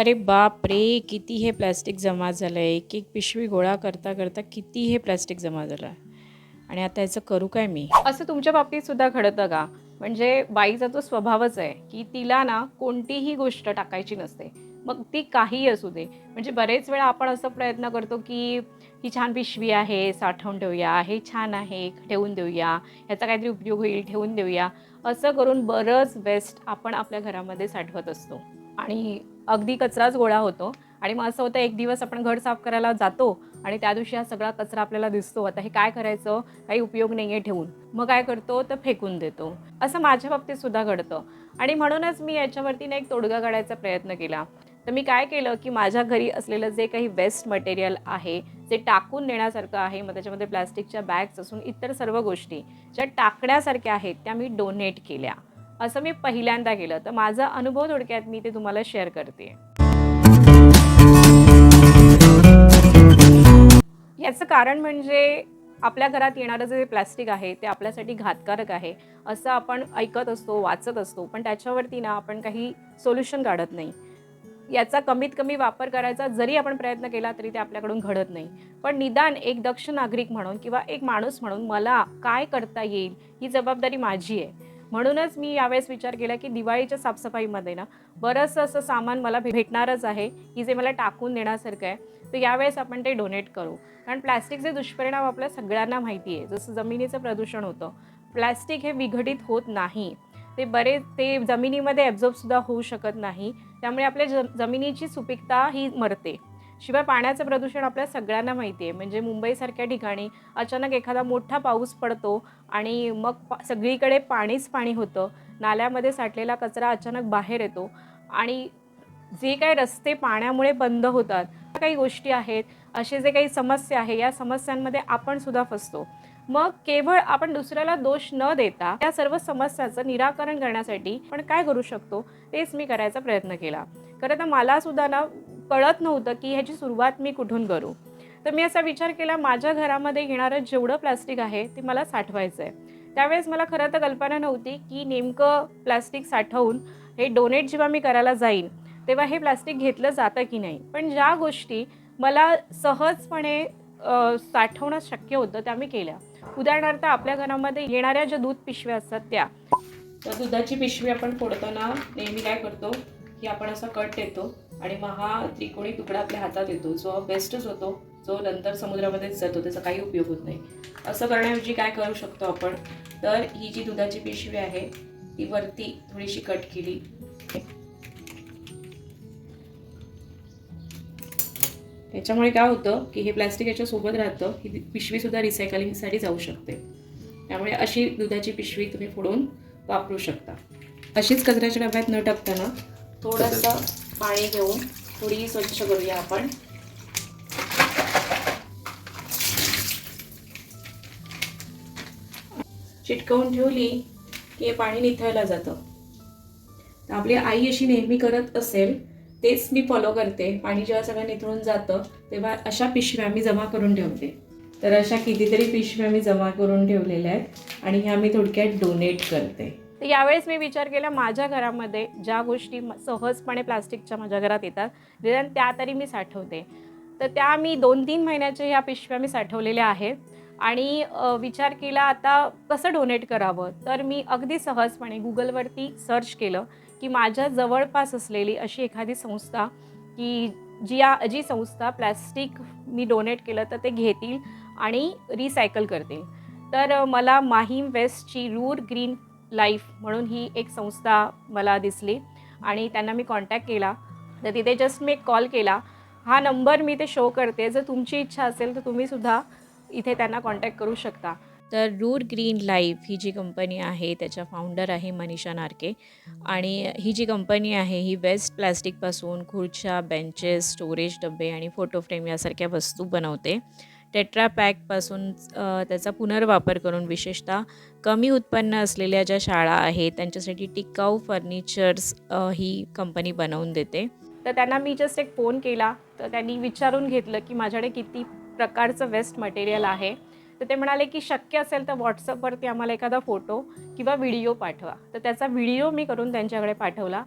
अरे बाप रे किती हे प्लॅस्टिक जमा झालं आहे एक एक पिशवी गोळा करता करता किती हे प्लॅस्टिक जमा झालं आहे आणि आता याचं करू काय मी? असं तुमच्या बाबतीत सुद्धा घडतं का? म्हणजे बाईचा तो स्वभावच आहे की तिला ना कोणतीही गोष्ट टाकायची नसते. मग ती काहीही असू दे. म्हणजे बरेच वेळा आपण असं प्रयत्न करतो की ही छान पिशवी आहे साठवून ठेवूया. हे छान आहे ठेवून देऊया. ह्याचा काहीतरी उपयोग होईल ठेवून देऊया. असं करून बरंच वेस्ट आपण आपल्या घरामध्ये साठवत असतो. आणि अगदी कचराच गोळा होतो. आणि मग असं होतं एक दिवस आपण घर साफ करायला जातो आणि त्या दिवशी हा सगळा कचरा आपल्याला दिसतो. आता हे काय करायचं? काही उपयोग नाही आहे ठेवून. मग काय करतो? तर फेकून देतो. असं माझ्या बाबतीत सुद्धा घडतं. आणि म्हणूनच मी याच्यावरती ना एक तोडगा काढायचा प्रयत्न केला. तर मी काय केलं की माझ्या घरी असलेलं जे काही वेस्ट मटेरियल आहे जे टाकून देण्यासारखं आहे मग त्याच्यामध्ये प्लॅस्टिकच्या बॅग्स असून इतर सर्व गोष्टी ज्या टाकण्यासारख्या आहेत त्या मी डोनेट केल्या. असं मी पहिल्यांदा केलं. तर माझा अनुभव थोडक्यात मी ते तुम्हाला शेअर करते. याचं कारण म्हणजे आपल्या घरात येणारं जे प्लॅस्टिक आहे ते आपल्यासाठी घातकारक आहे असं आपण ऐकत असतो वाचत असतो पण त्याच्यावरती ना आपण काही सोल्युशन काढत नाही. याचा कमीत कमी वापर करायचा जरी आपण प्रयत्न केला तरी ते आपल्याकडून घडत नाही. पण निदान एक दक्ष नागरिक म्हणून किंवा एक माणूस म्हणून मला काय करता येईल ही जबाबदारी माझी आहे. म्हणूनच मी यावेळेस विचार केला की दिवाळीच्या साफसफाईमध्ये ना बरंचसं असं सामान मला भेटणारच आहे की जे मला टाकून देण्यासारखं आहे तर यावेळेस आपण ते डोनेट करू. कारण प्लॅस्टिकचे दुष्परिणाम आपल्या सगळ्यांना माहिती आहे. जसं जमिनीचं प्रदूषण होतं प्लॅस्टिक हे विघटित होत नाही. ते बरेच ते जमिनीमध्ये ॲब्झॉर्बसुद्धा होऊ शकत नाही. त्यामुळे आपल्या ज जमिनीची सुपीकता ही मरते. शिवाय पाण्याचं प्रदूषण आपल्या सगळ्यांना माहिती आहे. म्हणजे मुंबईसारख्या ठिकाणी अचानक एखादा मोठा पाऊस पडतो आणि मग पा सगळीकडे पाणीच पाणी होतं. नाल्यामध्ये साठलेला कचरा अचानक बाहेर येतो आणि जे काही रस्ते पाण्यामुळे बंद होतात त्या काही गोष्टी आहेत असे जे काही समस्या आहे या समस्यांमध्ये आपण सुद्धा फसतो. मग केवळ आपण दुसऱ्याला दोष न देता या सर्व समस्याचं निराकरण करण्यासाठी आपण काय करू शकतो तेच मी करायचा प्रयत्न केला. खरं तर मला सुद्धा ना कळत नव्हतं की ह्याची सुरुवात मी कुठून करू. तर मी असा विचार केला माझ्या घरामध्ये येणारं जेवढं प्लास्टिक आहे ते मला साठवायचं आहे त्यावेळेस मला खरं तर कल्पना नव्हती की नेमकं प्लास्टिक साठवून हे डोनेट जेव्हा मी करायला जाईन तेव्हा हे प्लास्टिक घेतलं जातं की नाही. पण ज्या गोष्टी मला सहजपणे साठवणं शक्य होतं त्या मी केल्या. उदाहरणार्थ आपल्या घरामध्ये येणाऱ्या ज्या दूध पिशव्या असतात त्या तर दुधाची पिशवी आपण फोडताना नेहमी काय करतो की आपण असा कट देतो. आणि मग हा त्रिकोणी तुकडा आपल्या हातात येतो जो बेस्टच होतो जो नंतर समुद्रामध्येच जातो त्याचा काही उपयोग होत नाही. असं करण्याऐवजी काय करू शकतो आपण? तर ही जी दुधाची पिशवी आहे ती वरती थोडीशी कट केली. त्याच्यामुळे काय होतं की हे प्लॅस्टिक याच्या सोबत राहतं ही पिशवीसुद्धा रिसायकलिंगसाठी जाऊ शकते. त्यामुळे अशी दुधाची पिशवी तुम्ही फोडून वापरू शकता. अशीच कचऱ्याच्या डब्यात न टाकताना थोडंसं पाणी घेऊन थोडी स्वच्छ करूया आपण. चिटकवून ठेवली की हे पाणी निथळलं जातं. आपली आई अशी नेहमी करत असेल तेच मी फॉलो करते. पाणी जेव्हा सगळं निथळून जातं तेव्हा अशा पिशव्या मी जमा करून ठेवते. तर अशा कितीतरी पिशव्या मी जमा करून ठेवलेल्या आहेत आणि ह्या मी थोडक्यात डोनेट करते. तर यावेळेस मी विचार केला माझ्या घरामध्ये ज्या गोष्टी सहजपणे प्लास्टिकच्या माझ्या घरात येतात निदान त्या तरी मी साठवते. तर त्या मी दोन तीन महिन्याच्या ह्या पिशव्या मी साठवलेल्या आहेत. आणि विचार केला आता कसं डोनेट करावं? तर मी अगदी सहजपणे गुगलवरती सर्च केलं की माझ्या जवळपास असलेली अशी एखादी संस्था की जी या जी संस्था प्लॅस्टिक मी डोनेट केलं तर ते घेतील आणि रिसायकल करतील. तर मला माहीम वेस्टची रूर ग्रीन लाईफ म्हणून ही एक संस्था मला दिसली. आणि त्यांना मी कॉन्टॅक्ट केला. तर तिथे जस्ट मी एक कॉल केला. हा नंबर मी ते शो करते. जर तुमची इच्छा असेल तर तुम्हीसुद्धा इथे त्यांना कॉन्टॅक्ट करू शकता. तर रूर ग्रीन लाईफ ही जी कंपनी आहे त्याच्या फाउंडर आहे मनीषा नारके. आणि ही जी कंपनी आहे ही वेस्ट प्लॅस्टिकपासून खुर्च्या बेंचेस स्टोरेज डबे आणि फोटो फ्रेम यासारख्या वस्तू बनवते. टेट्रा पॅकपासून त्याचा पुनर्वापर करून विशेषतः कमी उत्पन्न असलेल्या ज्या शाळा आहेत त्यांच्यासाठी टिकाऊ फर्निचर्स ही कंपनी बनवून देते. तर त्यांना मी जस्ट एक फोन केला. तर त्यांनी विचारून घेतलं की माझ्याकडे किती प्रकारचं वेस्ट मटेरियल आहे. तर ते म्हणाले की शक्य असेल तर व्हॉट्सअपवरती आम्हाला एखादा फोटो किंवा व्हिडिओ पाठवा. तर त्याचा व्हिडिओ मी करून त्यांच्याकडे पाठवला.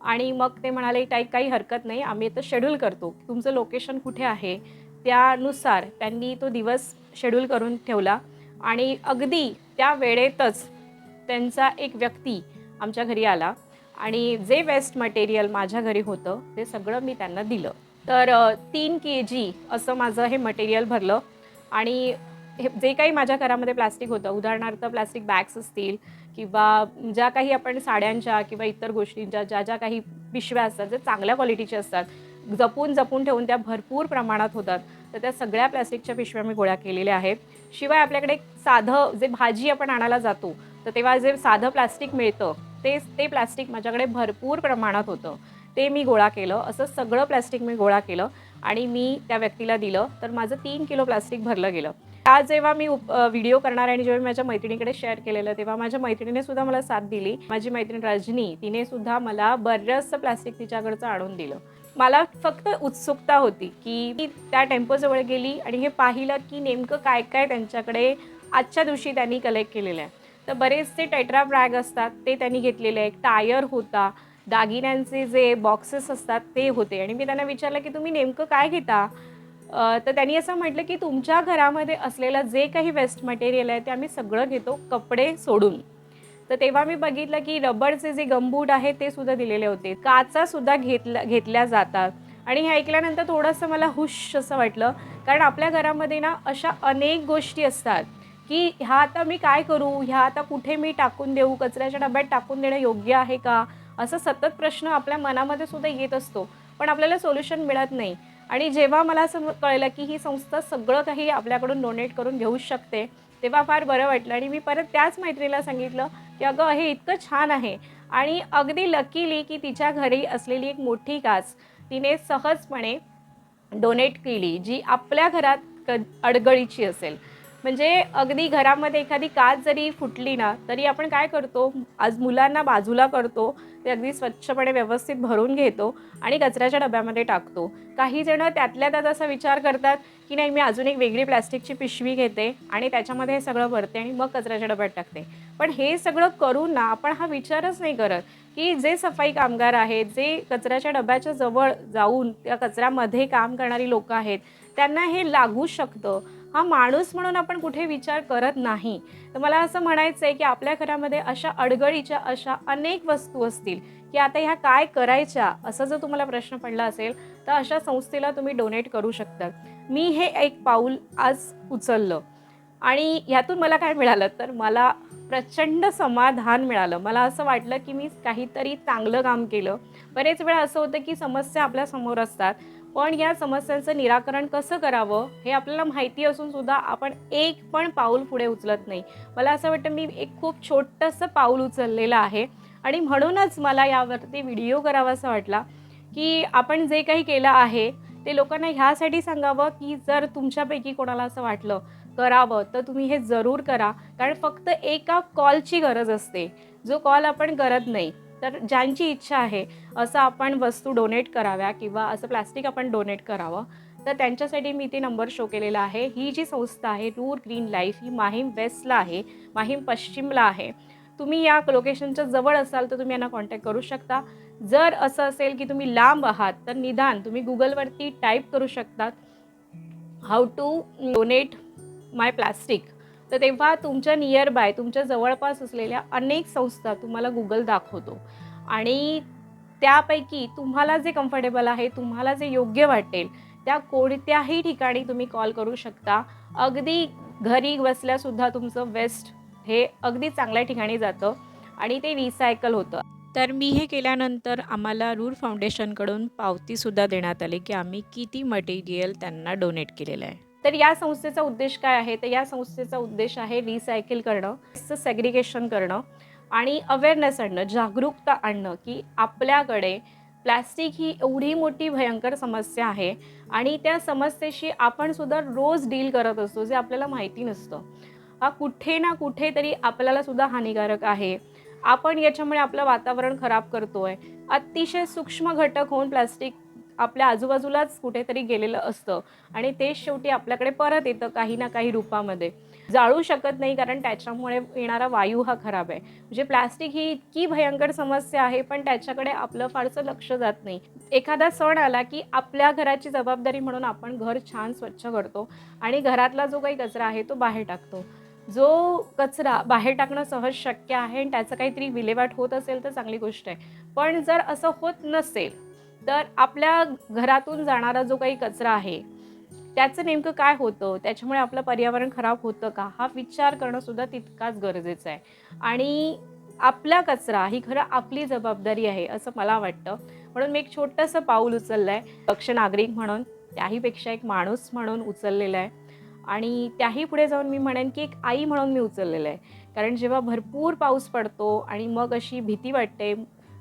आणि मग ते म्हणाले काही काही हरकत नाही. आम्ही आता शेड्यूल करतो. तुमचं लोकेशन कुठे आहे? त्यानुसार त्यांनी तो दिवस शेड्यूल करून ठेवला. आणि अगदी त्या वेळेतच त्यांचा एक व्यक्ती आमच्या घरी आला. आणि जे वेस्ट मटेरियल माझ्या घरी होतं ते सगळं मी त्यांना दिलं. तर तीन के जी असं माझं हे मटेरियल भरलं. आणि हे जे काही माझ्या घरामध्ये प्लास्टिक होतं उदाहरणार्थ प्लास्टिक बॅग्स असतील किंवा ज्या काही आपण साड्यांच्या किंवा इतर गोष्टींच्या ज्या ज्या काही पिशव्या असतात ज्या चांगल्या क्वालिटीच्या असतात जपून जपून ठेवून त्या भरपूर प्रमाणात होतात. तर त्या सगळ्या प्लास्टिकच्या पिशव्या मी गोळा केलेल्या आहेत. शिवाय आपल्याकडे एक साधं जे भाजी आपण आणायला जातो तर तेव्हा जे साधं प्लास्टिक मिळतं ते ते प्लास्टिक माझ्याकडे भरपूर प्रमाणात होतं. ते मी गोळा केलं असं सगळं प्लास्टिक मी गोळा केलं आणि मी त्या व्यक्तीला दिलं तर माझं तीन किलो प्लास्टिक भरलं गेलं. आज जेव्हा मी उप- व्हिडिओ करणार आणि जेव्हा मी माझ्या मैत्रिणीकडे शेअर केलेलं तेव्हा माझ्या मैत्रिणीने सुद्धा मला साथ दिली. माझी मैत्रीण रजनी तिने सुद्धा मला बरंचसं प्लास्टिक तिच्याकडचं आणून दिलं. मला फक्त उत्सुकता होती की मी त्या टेम्पोजवळ गेली आणि हे पाहिलं की नेमकं काय काय त्यांच्याकडे आजच्या दिवशी त्यांनी कलेक्ट केलेलं आहे. तर बरेचसे टेट्रा ब्रॅग असतात ते त्यांनी घेतलेले एक टायर होता दागिन्यांचे जे बॉक्सेस असतात ते होते. आणि मी त्यांना विचारलं की तुम्ही नेमकं काय घेता? तर त्यांनी असं म्हटलं की तुमच्या घरामध्ये असलेलं जे काही वेस्ट मटेरियल आहे ते आम्ही सगळं घेतो कपडे सोडून. तर तेव्हा मी बघितलं की रबरचे जे गमबूट आहेत ते सुद्धा दिलेले होते. काचा सुद्धा घेतल्या घेतल्या जातात. आणि हे ऐकल्यानंतर थोडंसं मला हुश असं वाटलं. कारण आपल्या घरामध्ये ना अशा अनेक गोष्टी असतात की ह्या आता मी काय करू? ह्या आता कुठे मी टाकून देऊ? कचऱ्याच्या डब्यात टाकून देणं योग्य आहे का? असं सतत प्रश्न आपल्या मनामध्ये सुद्धा येत असतो. पण आपल्याला सोल्युशन मिळत नाही. आणि जेव्हा मला असं कळलं की ही संस्था सगळं काही आपल्याकडून डोनेट करून घेऊ शकते तेव्हा फार बरं वाटलं. आणि मी परत त्याच मैत्रीला सांगितलं की अगं हे इतकं छान आहे. आणि अगदी लकीली की तिच्या घरी असलेली एक मोठी काच तिने सहजपणे डोनेट केली जी आपल्या घरात क अडगळीची असेल. म्हणजे अगदी घरामध्ये एखादी काच जरी फुटली ना तरी आपण काय करतो? आज मुलांना बाजूला करतो ते अगदी स्वच्छपणे व्यवस्थित भरून घेतो आणि कचऱ्याच्या डब्यामध्ये टाकतो. काही जणं त्यातल्या त्यात असा विचार करतात की नाही मी अजून एक वेगळी प्लॅस्टिकची पिशवी घेते आणि त्याच्यामध्ये हे सगळं भरते आणि मग कचऱ्याच्या डब्यात टाकते. पण हे सगळं करून ना आपण हा विचारच नाही करत की जे सफाई कामगार आहेत जे कचऱ्याच्या डब्याच्या जवळ जाऊन त्या कचऱ्यामध्ये काम करणारी लोकं आहेत त्यांना हे लागू शकतं. हा माणूस म्हणून आपण कुठे विचार करत नाही. तर मला असं म्हणायचं आहे की आपल्या घरामध्ये अशा अडगळीच्या अशा अनेक वस्तू असतील की आता ह्या काय करायच्या असं जर तुम्हाला प्रश्न पडला असेल तर अशा संस्थेला तुम्ही डोनेट करू शकता. मी हे एक पाऊल आज उचललं. आणि ह्यातून मला काय मिळालं? तर मला प्रचंड समाधान मिळालं. मला असं वाटलं की मी काहीतरी चांगलं काम केलं. बरेच वेळा असं होतं की समस्या आपल्यासमोर असतात. पण या समस्यांचं निराकरण कसं करावं हे आपल्याला माहिती असून सुद्धा आपण एक पण पाऊल पुढे उचलत नाही. मला असं वाटतं मी एक खूप छोटंसं पाऊल उचललेलं आहे. आणि म्हणूनच मला यावरती व्हिडिओ करावासा वाटला की आपण जे काही केलं आहे ते लोकांना ह्यासाठी सांगावं की जर तुमच्यापैकी कोणाला असं वाटलं करावं तर तुम्ही हे जरूर करा. कारण फक्त एका कॉलची गरज असते. जो कॉल आपण करत नाही तर ज्यांची इच्छा आहे असं आपण वस्तू डोनेट कराव्या किंवा असं प्लॅस्टिक आपण डोनेट करावं तर त्यांच्यासाठी मी ते नंबर शो केलेला आहे. ही जी संस्था आहे रूर ग्रीन लाईफ ही माहीम वेस्टला आहे माहीम पश्चिमला आहे. तुम्ही या लोकेशनच्या जवळ असाल तर तुम्ही यांना कॉन्टॅक्ट करू शकता. जर असं असेल की तुम्ही लांब आहात तर निदान तुम्ही गुगलवरती टाईप करू शकतात how to donate my plastic तर तेव्हा तुमच्या नियर बाय तुमच्या जवळपास असलेल्या अनेक संस्था तुम्हाला गुगल दाखवतो. आणि त्यापैकी तुम्हाला जे कम्फर्टेबल आहे तुम्हाला जे योग्य वाटेल त्या कोणत्याही ठिकाणी तुम्ही कॉल करू शकता. अगदी घरी बसल्यासुद्धा तुमचं वेस्ट हे अगदी चांगल्या ठिकाणी जातं आणि ते रिसायकल होतं. तर मी हे केल्यानंतर आम्हाला रूर फाउंडेशनकडून पावतीसुद्धा देण्यात आली की आम्ही किती मटेरियल त्यांना डोनेट केलेलं आहे. तर या संस्थेचा उद्देश काय आहे? तर या संस्थेचा उद्देश आहे रिसायकल करणं सेग्रिगेशन करणं आणि अवेअरनेस आणणं जागरूकता आणणं की आपल्याकडे प्लॅस्टिक ही एवढी मोठी भयंकर समस्या आहे आणि त्या समस्येशी आपण सुद्धा रोज डील करत असतो जे आपल्याला माहिती नसतं. हा कुठे ना कुठेतरी आपल्याला सुद्धा हानिकारक आहे. आपण याच्यामुळे आपलं वातावरण खराब करतोय. अतिशय सूक्ष्म घटक होऊन प्लॅस्टिक आपल्या आजूबाजूलाच कुठेतरी गेलेलं असतं. आणि ते शेवटी आपल्याकडे परत येतं काही ना काही रूपामध्ये. जाळू शकत नाही कारण त्याच्यामुळे येणारा वायू हा खराब आहे. म्हणजे प्लास्टिक ही इतकी भयंकर समस्या आहे पण त्याच्याकडे आपलं फारसं लक्ष जात नाही. एखादा सण आला की आपल्या घराची जबाबदारी म्हणून आपण घर छान स्वच्छ करतो आणि घरातला जो काही कचरा आहे तो बाहेर टाकतो. जो कचरा बाहेर टाकणं सहज शक्य आहे आणि त्याचं काहीतरी विल्हेवाट होत असेल तर चांगली गोष्ट आहे. पण जर असं होत नसेल तर आपल्या घरातून जाणारा जो काही कचरा आहे त्याचं नेमकं काय होतं? त्याच्यामुळे आपलं पर्यावरण खराब होतं का? हा विचार करणं सुद्धा तितकाच गरजेचं आहे. आणि आपला कचरा ही खरं आपली जबाबदारी आहे असं मला वाटतं. म्हणून मी एक छोटंसं पाऊल उचललं आहे पक्ष नागरिक म्हणून. त्याहीपेक्षा एक माणूस म्हणून उचललेला आहे. आणि त्याही पुढे जाऊन मी म्हणेन की एक आई म्हणून मी उचललेलं आहे. कारण जेव्हा भरपूर पाऊस पडतो आणि मग अशी भीती वाटते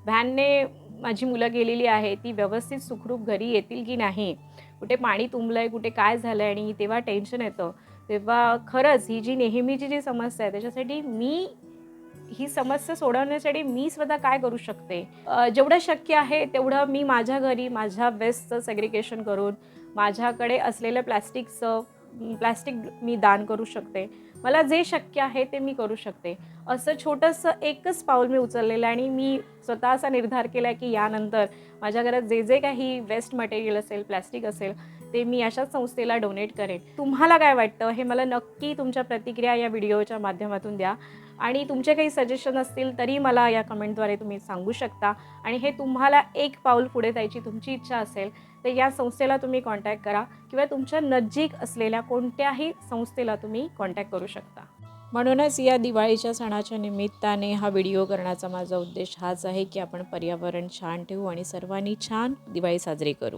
व्हॅनने माझी मुलं गेलेली आहे ती व्यवस्थित सुखरूप घरी येतील की नाही? कुठे पाणी तुंबलं आहे कुठे काय झालं आहे आणि तेव्हा टेन्शन येतं. तेव्हा खरंच ही जी नेहमीची जी समस्या आहे त्याच्यासाठी मी ही समस्या सोडवण्यासाठी मी स्वतः काय करू शकते? जेवढं शक्य आहे तेवढं मी माझ्या घरी माझ्या वेस्टचं सेग्रिगेशन करून माझ्याकडे असलेलं प्लॅस्टिकचं प्लॅस्टिक मी दान करू शकते. मला जे शक्य आहे ते मी करू शकते. असं छोटंसं एकच पाऊल मी उचललेलं आहे आणि मी स्वतः असा निर्धार केला आहे की यानंतर माझ्या घरात जे जे काही वेस्ट मटेरियल असेल प्लॅस्टिक असेल ते मी अशाच संस्थेला डोनेट करेन. तुम्हाला काय वाटतं? हे मला नक्की तुमच्या प्रतिक्रिया या व्हिडिओच्या माध्यमातून द्या. आणि तुमचे काही सजेशन असतील तरी मला या कमेंटद्वारे तुम्ही सांगू शकता. आणि हे तुम्हाला एक पाऊल पुढे जायची तुमची इच्छा असेल तर या संस्थेला तुम्ही कॉन्टॅक्ट करा किंवा तुमच्या नजीक असलेल्या कोणत्याही संस्थेला तुम्ही कॉन्टॅक्ट करू शकता. म्हणूनच या दिवाळीच्या सणाच्या निमित्ताने हा व्हिडिओ करण्याचा माझा उद्देश हाच आहे की आपण पर्यावरण छान ठेवू आणि सर्वांनी छान दिवाळी साजरी करू.